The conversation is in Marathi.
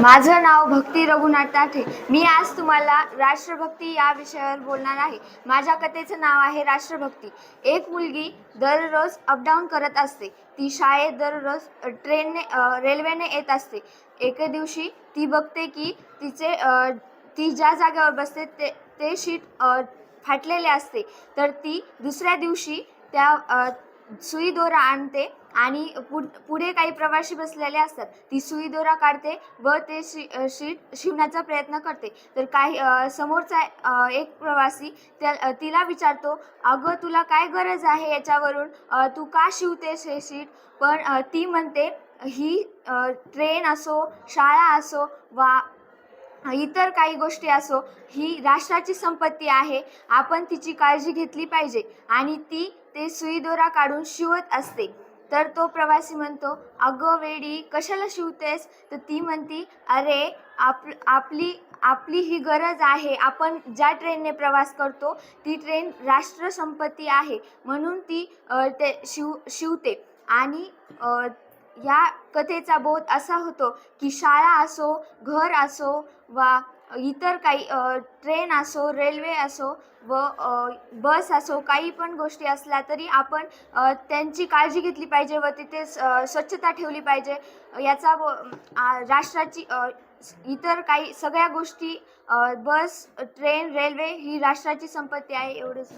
माझं नाव भक्ती रघुनाथ ताठे. मी आज तुम्हाला राष्ट्रभक्ती या विषयावर बोलणार आहे. माझ्या कथेचं नाव आहे राष्ट्रभक्ती. एक मुलगी दररोज अपडाऊन करत असते. ती शाळेत दररोज ट्रेनने रेल्वेने येत असते. एके दिवशी ती बघते की तिचे ती ज्या जागेवर बसते ते ते शीट फाटलेले असते. तर ती दुसऱ्या दिवशी त्या सुई दोरा आणते आणि पुढ पुढे काही प्रवासी बसलेले असतात ती सुई दोरा काढते व ते शी शीट शिवण्याचा प्रयत्न करते. तर काही समोरचा एक प्रवासी त्या तिला विचारतो अगं तुला काय गरज आहे याच्यावरून? तू का शिवतेस हे शीट? पण ती म्हणते ही ट्रेन असो शाळा असो वा इतर काही गोष्टी असो ही राष्ट्राची संपत्ती आहे. आपण तिची काळजी घेतली पाहिजे. आणि ती ते सुई दोरा काढून शिवत असते. तर तो प्रवासी म्हणतो अगं वेडी कशाला शिवतेस? तर ती म्हणती अरे आप आपली आपली ही गरज आहे. आपण ज्या ट्रेनने प्रवास करतो ती ट्रेन राष्ट्रसंपत्ती आहे. म्हणून ती ते शिव शिवते. आणि या कथेचा बोध असा होतो की शाळा असो घर असो वा इतर काही ट्रेन असो रेल्वे असो व बस असो काही पण गोष्टी असल्या तरी आपण त्यांची काळजी घेतली पाहिजे व तिथे स- स्वच्छता ठेवली पाहिजे. याचा व राष्ट्राची इतर काही सगळ्या गोष्टी बस ट्रेन रेल्वे ही राष्ट्राची संपत्ती आहे एवढंच.